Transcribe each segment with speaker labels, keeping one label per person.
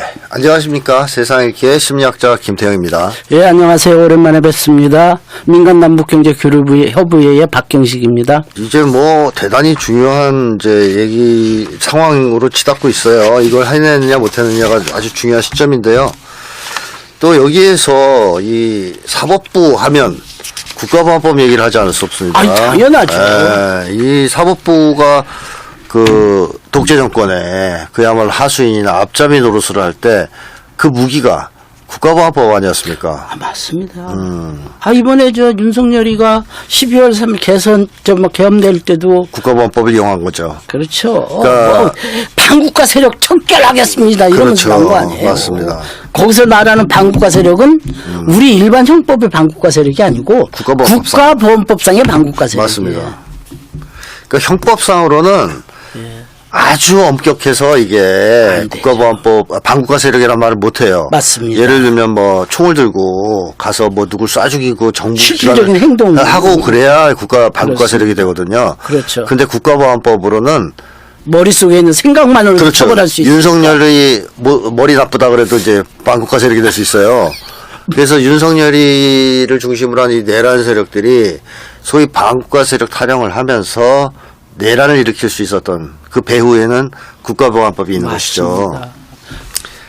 Speaker 1: 네, 안녕하십니까. 세상일기의 심리학자 김태형입니다.
Speaker 2: 예, 안녕하세요. 오랜만에 뵙습니다. 민간 남북경제교류부의 협의회의 박경식입니다.
Speaker 1: 이제 뭐 대단히 중요한 이제 얘기 상황으로 치닫고 있어요. 이걸 해내느냐 못해내느냐가 아주 중요한 시점인데요. 또 여기에서 이 사법부 하면 국가보안법 얘기를 하지 않을 수 없습니다.
Speaker 2: 아니, 당연하죠.
Speaker 1: 예, 이 사법부가 그 독재 정권에 그야말로 하수인이나 앞잡이 노릇을 할 때 그 무기가 국가보안법 아니었습니까?
Speaker 2: 아, 맞습니다.
Speaker 1: 음.
Speaker 2: 아, 이번에 저 윤석열이가 12월 3일 개선, 저뭐 계엄될 때도
Speaker 1: 국가보안법을 이용한 거죠.
Speaker 2: 그렇죠.
Speaker 1: 그러니까-
Speaker 2: 뭐, 반국가 세력 청결하겠습니다. 이러면서
Speaker 1: 그렇죠.
Speaker 2: 나온 거 아니에요.
Speaker 1: 맞습니다. 음.
Speaker 2: 거기서 말하는 반국가 세력은 우리 일반 형법의 반국가 세력이 아니고
Speaker 1: 국가보안법상.
Speaker 2: 국가보안법상의 반국가 세력.
Speaker 1: 맞습니다. 그 형법상으로는
Speaker 2: 예.
Speaker 1: 아주 엄격해서 이게
Speaker 2: 되죠.
Speaker 1: 국가보안법 아, 반국가 세력이란 말을 못 해요.
Speaker 2: 맞습니다.
Speaker 1: 예를 들면 뭐 총을 들고 가서 뭐 누굴 쏴 죽이고 정부
Speaker 2: 실질적인
Speaker 1: 기관을
Speaker 2: 행동을
Speaker 1: 하고 그래야 국가 반국가
Speaker 2: 그렇습니다.
Speaker 1: 세력이 되거든요.
Speaker 2: 그렇죠.
Speaker 1: 근데 국가보안법으로는
Speaker 2: 머릿속에 있는 생각만으로
Speaker 1: 그렇죠.
Speaker 2: 처벌할 수 있어요.
Speaker 1: 윤석열이 뭐, 머리 나쁘다 그래도 이제 반국가 세력이 될 수 있어요. 그래서 윤석열이를 중심으로 한 이 내란 세력들이 소위 반국가 세력 타령을 하면서 내란을 일으킬 수 있었던 그 배후에는 국가보안법이 있는 것이죠.
Speaker 2: 맞습니다.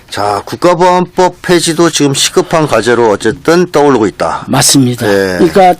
Speaker 1: 자, 국가보안법 폐지도 지금 시급한 과제로 어쨌든 떠오르고 있다.
Speaker 2: 맞습니다.
Speaker 1: 네.
Speaker 2: 그러니까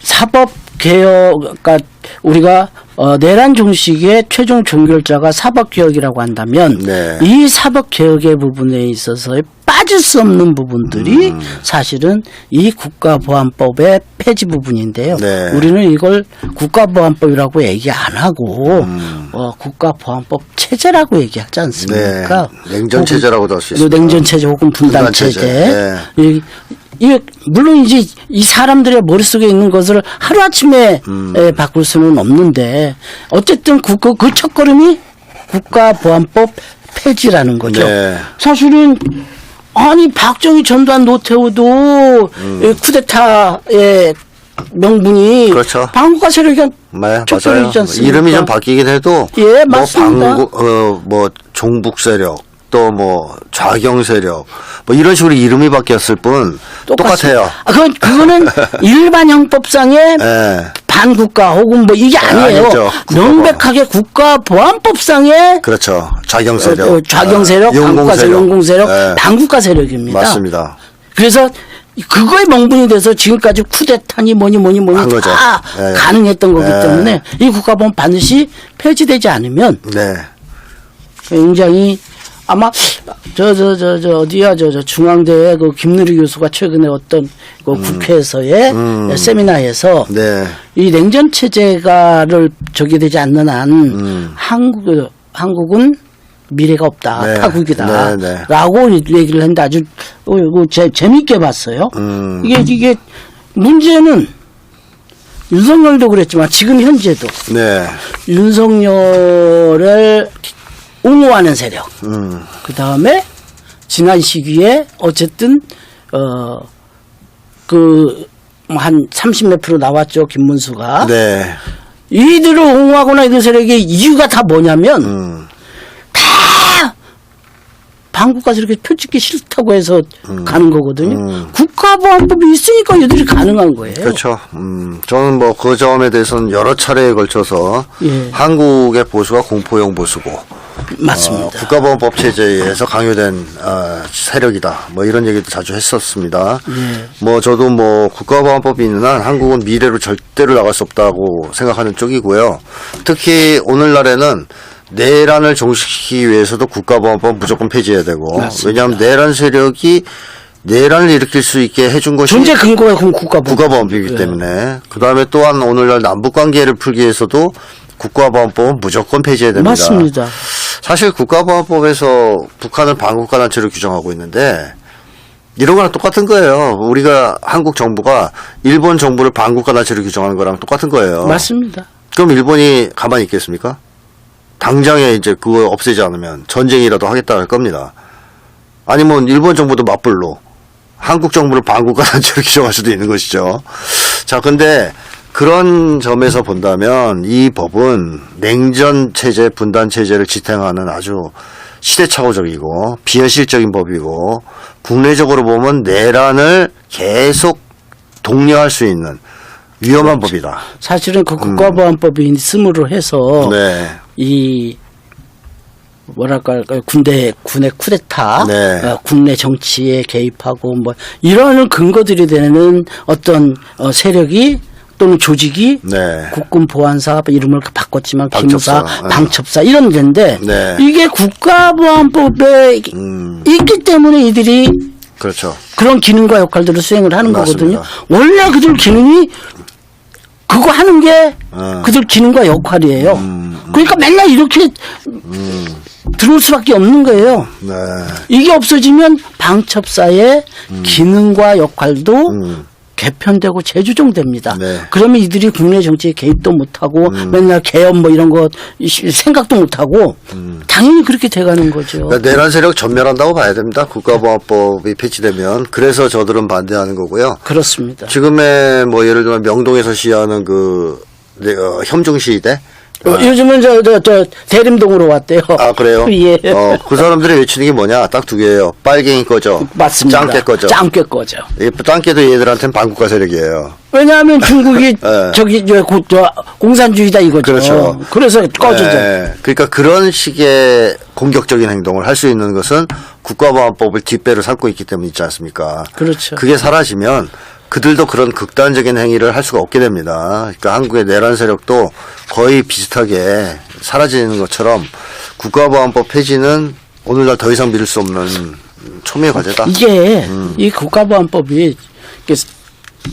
Speaker 2: 사법 개혁, 그러니까 우리가 어, 내란 종식의 최종 종결자가 사법 개혁이라고 한다면
Speaker 1: 네.
Speaker 2: 이 사법 개혁의 부분에 있어서 빠질 수 없는 부분들이
Speaker 1: 음.
Speaker 2: 사실은 이 국가보안법의 폐지 부분인데요.
Speaker 1: 네.
Speaker 2: 우리는 이걸 국가보안법이라고 얘기 안 하고
Speaker 1: 음.
Speaker 2: 어, 국가보안법 체제라고 얘기하지 않습니까?
Speaker 1: 네. 냉전 체제라고도 할 수 있습니다.
Speaker 2: 냉전 체제 혹은 분단,
Speaker 1: 분단
Speaker 2: 체제.
Speaker 1: 체제. 네.
Speaker 2: 이, 이 물론 이제 이 사람들의 머릿속에 있는 것을 하루 아침에
Speaker 1: 음.
Speaker 2: 에, 바꿀 수는 없는데 어쨌든 그, 그, 그 첫걸음이 국가보안법 폐지라는 거죠.
Speaker 1: 네.
Speaker 2: 사실은 아니 박정희 전두환 노태우도 이 쿠데타의 명분이
Speaker 1: 음. 그렇죠.
Speaker 2: 반국가 세력이
Speaker 1: 네.
Speaker 2: 척결이지 않습니까?
Speaker 1: 이름이 좀 바뀌긴 해도
Speaker 2: 예,
Speaker 1: 뭐
Speaker 2: 맞습니다.
Speaker 1: 방구 어뭐 종북 세력 또 뭐 좌경 세력 뭐 이런 식으로 이름이 바뀌었을 뿐. 똑같아요.
Speaker 2: 아, 그건 그거는 일반 형법상의
Speaker 1: 예.
Speaker 2: 반국가 혹은 뭐 이게 아니에요.
Speaker 1: 아니죠.
Speaker 2: 명백하게 국가 보안법상의
Speaker 1: 그렇죠. 좌경 세력.
Speaker 2: 어, 좌경 세력,
Speaker 1: 어,
Speaker 2: 반국가 세력, 용공 세력,
Speaker 1: 예.
Speaker 2: 반국가 세력입니다.
Speaker 1: 맞습니다.
Speaker 2: 그래서 그거에 명분이 돼서 지금까지 쿠데타니 뭐니 뭐니 뭐니
Speaker 1: 한 거죠.
Speaker 2: 다
Speaker 1: 예.
Speaker 2: 가능했던 거기
Speaker 1: 예.
Speaker 2: 때문에 이 국가보안 반드시 폐지되지 않으면
Speaker 1: 네.
Speaker 2: 굉장히 아마 저 저 저 저 어디야 저 저 중앙대의 그 김누리 교수가 최근에 어떤 그 국회에서의 세미나에서
Speaker 1: 음. 네.
Speaker 2: 이 냉전 체제가를 저기 되지 않는 한
Speaker 1: 음.
Speaker 2: 한국 한국은 미래가 없다
Speaker 1: 네.
Speaker 2: 타국이다라고
Speaker 1: 네, 네.
Speaker 2: 얘기를 했는데 아주 어, 이거 재, 재밌게 봤어요.
Speaker 1: 음.
Speaker 2: 이게 이게 문제는 윤석열도 그랬지만 지금 현재도
Speaker 1: 네.
Speaker 2: 윤석열을 옹호하는 세력.
Speaker 1: 음.
Speaker 2: 그 다음에 지난 시기에 어쨌든 어 그 한 30몇 프로 나왔죠 김문수가.
Speaker 1: 네.
Speaker 2: 이들을 옹호하거나 이런 세력의 이유가 다 뭐냐면
Speaker 1: 음.
Speaker 2: 다 반국가 세력이 표찍기 싫다고 해서 가는 거거든요.
Speaker 1: 음.
Speaker 2: 국가보안법이 있으니까 이들이 가능한 거예요.
Speaker 1: 그렇죠. 음, 저는 뭐 그 점에 대해서는 여러 차례에 걸쳐서
Speaker 2: 예.
Speaker 1: 한국의 보수가 공포형 보수고
Speaker 2: 맞습니다.
Speaker 1: 어, 국가보안법 체제에 의해서 강요된 어, 세력이다. 뭐 이런 얘기도 자주 했었습니다.
Speaker 2: 예.
Speaker 1: 뭐 저도 뭐 국가보안법이 있는 한 한국은 미래로 절대로 나갈 수 없다고 생각하는 쪽이고요. 특히 오늘날에는 내란을 종식시키기 위해서도 국가보안법 무조건 폐지해야 되고
Speaker 2: 맞습니다.
Speaker 1: 왜냐하면 내란 세력이 내란을 일으킬 수 있게 해준 것이
Speaker 2: 존재 근거가 그럼 국가보안.
Speaker 1: 국가보안 법이기
Speaker 2: 네.
Speaker 1: 때문에 그 다음에 또한 오늘날 남북 관계를 풀기 위해서도 국가보안법은 무조건 폐지해야 됩니다.
Speaker 2: 맞습니다.
Speaker 1: 사실 국가보안법에서 북한을 반국가 단체로 규정하고 있는데 이런 거랑 똑같은 거예요. 우리가 한국 정부가 일본 정부를 반국가 단체로 규정하는 거랑 똑같은 거예요.
Speaker 2: 맞습니다.
Speaker 1: 그럼 일본이 가만히 있겠습니까? 당장에 이제 그거 없애지 않으면 전쟁이라도 하겠다 할 겁니다. 아니면 일본 정부도 맞불로 한국 정부를 반국가 단체로 규정할 수도 있는 것이죠. 자, 근데 그런 점에서 본다면 이 법은 냉전 체제, 분단 체제를 지탱하는 아주 시대착오적이고 비현실적인 법이고 국내적으로 보면 내란을 계속 독려할 수 있는 위험한 법이다.
Speaker 2: 사실은 그 국가보안법이 있음으로 해서
Speaker 1: 음. 네.
Speaker 2: 이 뭐랄까? 군대 군의 쿠데타,
Speaker 1: 네.
Speaker 2: 어, 국내 정치에 개입하고 뭐 이런 근거들이 되는 어떤 어, 세력이 또는 조직이
Speaker 1: 네.
Speaker 2: 국군 보안사 이름을 바꿨지만 기무사,
Speaker 1: 네.
Speaker 2: 방첩사 이런 데인데
Speaker 1: 네.
Speaker 2: 이게 국가보안법에
Speaker 1: 음,
Speaker 2: 있기 때문에 이들이
Speaker 1: 그렇죠.
Speaker 2: 그런 기능과 역할들을 수행을 하는
Speaker 1: 맞습니다.
Speaker 2: 거거든요. 원래 그들 기능이 그거 하는 게
Speaker 1: 어.
Speaker 2: 그들 기능과 역할이에요.
Speaker 1: 음,
Speaker 2: 그러니까 맨날 이렇게 들어올 수밖에 없는 거예요.
Speaker 1: 네.
Speaker 2: 이게 없어지면 방첩사의 기능과 역할도
Speaker 1: 음.
Speaker 2: 개편되고 재조정됩니다.
Speaker 1: 네.
Speaker 2: 그러면 이들이 국내 정치에 개입도 못하고
Speaker 1: 음.
Speaker 2: 맨날 개업 뭐 이런 거 이- 생각도 못하고 당연히 그렇게 돼가는 거죠.
Speaker 1: 음. 그러니까 내란 세력 전멸한다고 봐야 됩니다. 국가보안법이 폐지되면 그래서 저들은 반대하는 거고요.
Speaker 2: 그렇습니다.
Speaker 1: 지금의 뭐 예를 들면 명동에서 시위하는 그 네, 어, 혐중 시위대
Speaker 2: 어, 요 즘은 저, 저, 저, 대림동으로 왔대요.
Speaker 1: 아 그래요?
Speaker 2: 예.
Speaker 1: 어, 그 사람들이 외치는 게 뭐냐? 딱 두 개예요. 빨갱이 꺼져.
Speaker 2: 맞습니다.
Speaker 1: 짱깨 꺼져.
Speaker 2: 짱깨 꺼져.
Speaker 1: 이 짱깨도 얘들한테는 반국가 세력이에요.
Speaker 2: 왜냐하면 중국이
Speaker 1: 예.
Speaker 2: 저기 저, 고- 저 공산주의다 이거죠.
Speaker 1: 그렇죠.
Speaker 2: 그래서 꺼지죠.
Speaker 1: 네. 그러니까 그런 식의 공격적인 행동을 할 수 있는 것은 국가보안법을 뒷배로 삼고 있기 때문에 있지 않습니까?
Speaker 2: 그렇죠.
Speaker 1: 그게 사라지면 그들도 그런 극단적인 행위를 할 수가 없게 됩니다. 그러니까 한국의 내란 세력도 거의 비슷하게 사라지는 것처럼 국가보안법 폐지는 오늘날 더 이상 미룰 수 없는 초미의 과제다.
Speaker 2: 이게
Speaker 1: 음.
Speaker 2: 이 국가보안법이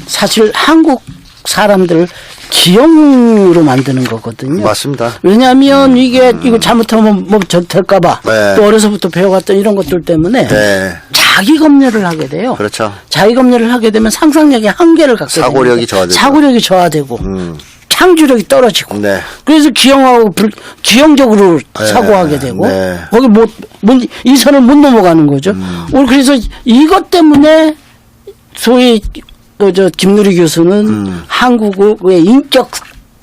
Speaker 2: 사실 한국 사람들 기형으로 만드는 거거든요.
Speaker 1: 맞습니다.
Speaker 2: 왜냐하면 이게 이거 잘못하면 뭐저 될까봐
Speaker 1: 네.
Speaker 2: 또 어려서부터 배워왔던 이런 것들 때문에
Speaker 1: 네.
Speaker 2: 자기 검열을 하게 돼요.
Speaker 1: 그렇죠.
Speaker 2: 자기 검열을 하게 되면 상상력의 한계를 갖게
Speaker 1: 사고력이
Speaker 2: 됩니다.
Speaker 1: 저하되죠.
Speaker 2: 사고력이 저하되고
Speaker 1: 음.
Speaker 2: 창조력이 떨어지고
Speaker 1: 네.
Speaker 2: 그래서 기형하고 불, 기형적으로
Speaker 1: 네,
Speaker 2: 사고하게 되고
Speaker 1: 네.
Speaker 2: 거기 못, 못, 이 선을 못 넘어가는 거죠.
Speaker 1: 음.
Speaker 2: 오늘 그래서 이것 때문에 소위 그 저 김누리 교수는
Speaker 1: 음.
Speaker 2: 한국의 인격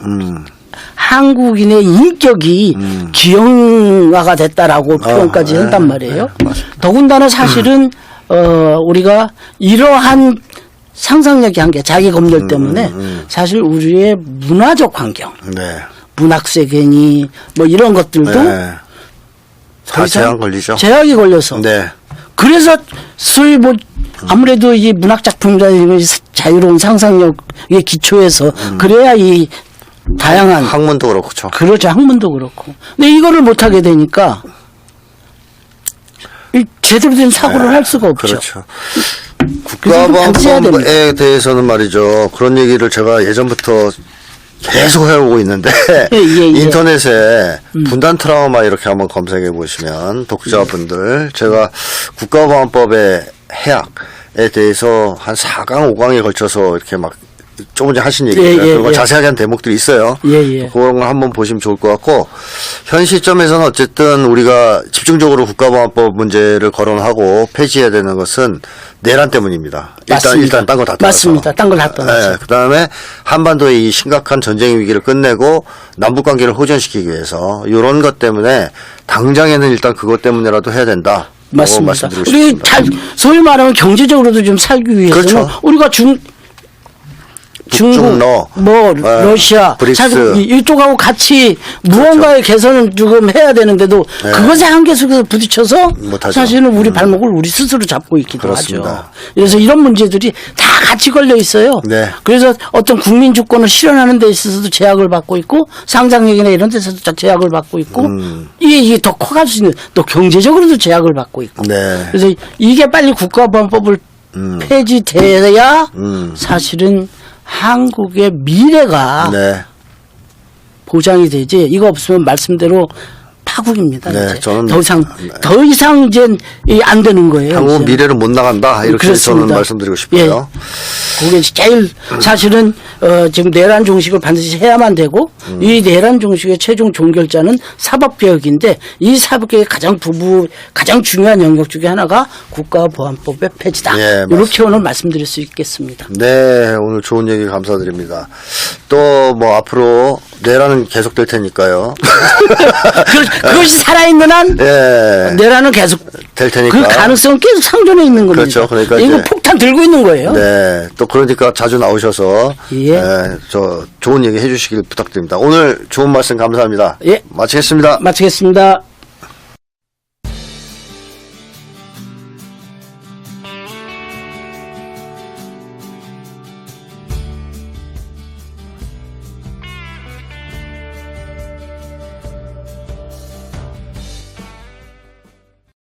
Speaker 1: 음.
Speaker 2: 한국인의 인격이 기형화가 됐다라고 표현까지
Speaker 1: 네.
Speaker 2: 한단 말이에요.
Speaker 1: 네.
Speaker 2: 더군다나 사실은 어 우리가 이러한 상상력의 한계, 자기 검열 때문에
Speaker 1: 음,
Speaker 2: 사실 우리의 문화적 환경,
Speaker 1: 네.
Speaker 2: 문학 세계니 뭐 이런 것들도
Speaker 1: 네. 더다 제한 걸리죠.
Speaker 2: 제약이 걸려서
Speaker 1: 네.
Speaker 2: 그래서 소위 뭐 아무래도 이 문학 작품이라는 자유로운 상상력의 기초에서 그래야 이 다양한
Speaker 1: 학문도 그렇고, 죠
Speaker 2: 그렇죠. 학문도 그렇고. 근데 이거를 못 하게 되니까 이 제대로 된 사고를 할 수가 없죠.
Speaker 1: 그렇죠. 국가보안법에 대해서는 말이죠. 그런 얘기를 제가 예전부터 계속 해오고 있는데
Speaker 2: 예, 예, 예.
Speaker 1: 인터넷에 분단 트라우마 이렇게 한번 검색해 보시면 독자분들 제가 국가보안법의 해악에 대해서 한 4강, 5강에 걸쳐서 이렇게 막 조금 전에 하신 얘기예요.
Speaker 2: 예, 예, 예.
Speaker 1: 자세하게 한 대목들이 있어요.
Speaker 2: 예, 예.
Speaker 1: 그런 걸 한번 보시면 좋을 것 같고 현 시점에서는 어쨌든 우리가 집중적으로 국가보안법 문제를 거론하고 폐지해야 되는 것은 내란 때문입니다. 일단
Speaker 2: 맞습니다.
Speaker 1: 일단 딴 거다 떠나서.
Speaker 2: 맞습니다. 딴 걸다 떠나서.
Speaker 1: 네, 그다음에 한반도의 이 심각한 전쟁 위기를 끝내고 남북 관계를 호전시키기 위해서 이런 것 때문에 당장에는 일단 그것 때문에라도 해야 된다.
Speaker 2: 맞습니다. 우리. 잘 소위 말하면 경제적으로도 좀 살기 위해서는
Speaker 1: 그렇죠.
Speaker 2: 우리가 중 중국,
Speaker 1: 북중러,
Speaker 2: 뭐
Speaker 1: 네,
Speaker 2: 러시아,
Speaker 1: 브릭스.
Speaker 2: 잘 이- 이쪽하고 같이 무언가의 개선을 조금 해야 되는데도
Speaker 1: 네.
Speaker 2: 그것의 한계 속에서 부딪혀서
Speaker 1: 못하죠.
Speaker 2: 사실은 우리 발목을 우리 스스로 잡고 있기도
Speaker 1: 그렇습니다.
Speaker 2: 하죠. 그래서 이런 문제들이 다 같이 걸려 있어요.
Speaker 1: 네.
Speaker 2: 그래서 어떤 국민 주권을 실현하는 데 있어서도 제약을 받고 있고 상장력이나 이런 데서도 다 제약을 받고 있고
Speaker 1: 음.
Speaker 2: 이게, 이게 더 커갈 수 있는 또 경제적으로도 제약을 받고 있고
Speaker 1: 네.
Speaker 2: 그래서 이게 빨리 국가보안법을 폐지돼야
Speaker 1: 음.
Speaker 2: 사실은 한국의 미래가
Speaker 1: 네.
Speaker 2: 보장이 되지 이거 없으면 말씀대로 파국입니다.
Speaker 1: 네,
Speaker 2: 이제.
Speaker 1: 저는-
Speaker 2: 더 이상 더 이상 이제 이안 되는 거예요.
Speaker 1: 한국은
Speaker 2: 이제.
Speaker 1: 미래를 못 나간다 이렇게
Speaker 2: 그렇습니다.
Speaker 1: 저는 말씀드리고 싶어요.
Speaker 2: 예. 그게 제일 사실은 어, 지금 내란 종식을 반드시 해야만 되고
Speaker 1: 음.
Speaker 2: 이 내란 종식의 최종 종결자는 사법개혁인데 이 사법개혁의 가장 부부 가장 중요한 영역 중에 하나가 국가보안법의 폐지다.
Speaker 1: 예,
Speaker 2: 이렇게 오늘 말씀드릴 수 있겠습니다.
Speaker 1: 네, 오늘 좋은 얘기 감사드립니다. 또 뭐 앞으로 내란은 계속될 테니까요.
Speaker 2: 그, 그것이 살아있는 한
Speaker 1: 예.
Speaker 2: 내란은 계속
Speaker 1: 될 테니까.
Speaker 2: 그 가능성은 계속 상존해 있는 겁니다.
Speaker 1: 그렇죠. 그러니까
Speaker 2: 이거
Speaker 1: 이제-
Speaker 2: 폭탄 들고 있는 거예요.
Speaker 1: 네. 또 그러니까 자주 나오셔서
Speaker 2: 예.
Speaker 1: 예, 저 좋은 얘기 해주시길 부탁드립니다. 오늘 좋은 말씀 감사합니다.
Speaker 2: 예.
Speaker 1: 마치겠습니다.
Speaker 2: 마치겠습니다.